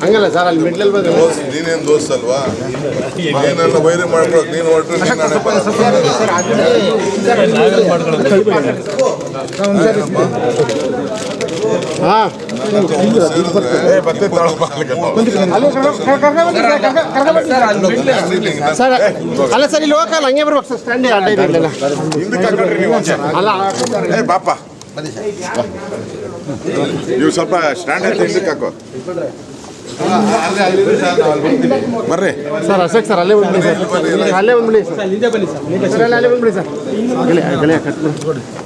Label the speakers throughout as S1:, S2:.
S1: ಹಂಗಲ್ಲ ಸರ್ ಅಲ್ಲಿ ಮಿಡ್ಲಲ್ಲಿ ಬಂದು
S2: ದೋಸ್ತ್ ನೀನೇನ್ ದೋಸ್ತ್ ಅಲ್ವಾ? ನೀನನ್ನ ವೈರಿ ಮಾಡ್ಕೊಳಕ್ ನೀನು ಹೊರಟ್ರೆ ನೀನ್ ನಾಳೆ
S1: ಹಾಂ ಸರ್ ಅಲ್ಲ ಸರ್ ಇಲ್ಲಿ ಹೋಗಲ್ಲ ಹಂಗೆ ಬರ್ಬೇಕು ಸರ್ ಸ್ಟ್ಯಾಂಡ್ ಅಡ್ಡ ಇದೆ ಇಲ್ಲೆಲ್ಲ ಅಲ್ಲ
S2: ಬಾಪ ನೀವು ಸ್ವಲ್ಪ ಸ್ಟ್ಯಾಂಡ್ ಆಯ್ತು ಹಿಂದಕ್ಕೆ ಹಾಕೋ. ಬರ್ರಿ.
S1: ಸರ್ ಅಶೋಕ್ ಸರ್ ಅಲ್ಲೇ ಬಂದ್ಬಿಡಿ ಸರ್. ಅಲ್ಲೇ ಬಂದ್ಬಿಡಿ ಸರ್. ಅಲ್ಲೇ ಬಂದ್ಬಿಡಿ ಸರ್. ಕಟ್ ಮಾಡಿ
S2: ಅಲ್ಲಿ
S1: ಬಿಡ್ರ ಸರ್.
S2: ಇದೇ ಬರ್ಬೇಕು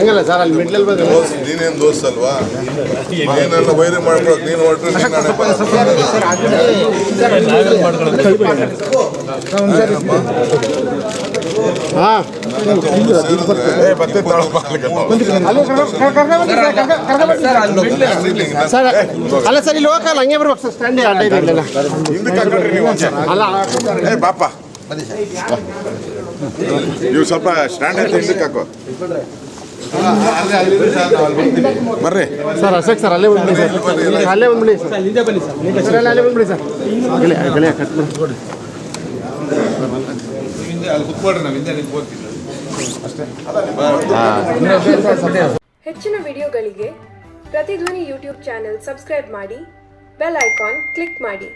S1: ಹಂಗಲ್ಲ ಸರ್ ಅಲ್ಲಿ ಮಿಡ್ಲಲ್ಲಿ ಬಂದು
S2: ದೋಸ್ತ್ ನೀನೇನ್ ದೋಸ್ತ್ ಅಲ್ವಾ? ನೀನನ್ನ ವೈರಿ ಮಾಡ್ಕೊಳಕ್ ನೀನು ಹೊರಟ್ರೆ ನೀನ್ ನಾಳೆ
S1: ಹಾಂ
S2: ಏ ಬತ್ತೆ
S1: ಸರ್ ಅಲ್ಲ ಸರ್ ಇಲ್ಲಿ ಹೋಗಲ್ಲ ಹಂಗೆ ಬರ್ಬೇಕು ಸರ್ ಸ್ಟ್ಯಾಂಡ್ ಅಡ್ಡ ಇದೆ ಇಲ್ಲೆಲ್ಲ.
S2: ಹಿಂದಕ್ಕೆ ಹಾಕೊಂಡ್ರಿ ನೀವು
S1: ಅಲ್ಲ
S2: ಏ ಬಾಪ ನೀವು ಸ್ವಲ್ಪ ಸ್ಟ್ಯಾಂಡ್ ಹಿಂದಕ್ಕೆ ಹಾಕೋ. ಬರ್ರಿ.
S1: ಸರ್ ಅಶೋಕ್ ಸರ್ ಅಲ್ಲೇ ಬಂದ್ಬಿಡಿ ಸರ್. ಅಲ್ಲೇ ಬಂದ್ಬಿಡಿ ಸರ್. ಸರ್ ಅಲ್ಲೇ ಅಲ್ಲೇ ಬಂದ್ಬಿಡಿ ಸರ್. ಆಗಲೇ ಆಗಲೇ ಕಟ್ ಮಾಡಿ.
S3: ಹೆಚ್ಚಿನ ವಿಡಿಯೋಗಳಿಗೆ ಪ್ರತಿಧ್ವನಿ ಯೂಟ್ಯೂಬ್ ಚಾನೆಲ್ ಸಬ್ಸ್ಕ್ರೈಬ್ ಮಾಡಿ ಬೆಲ್ ಐಕಾನ್ ಕ್ಲಿಕ್ ಮಾಡಿ.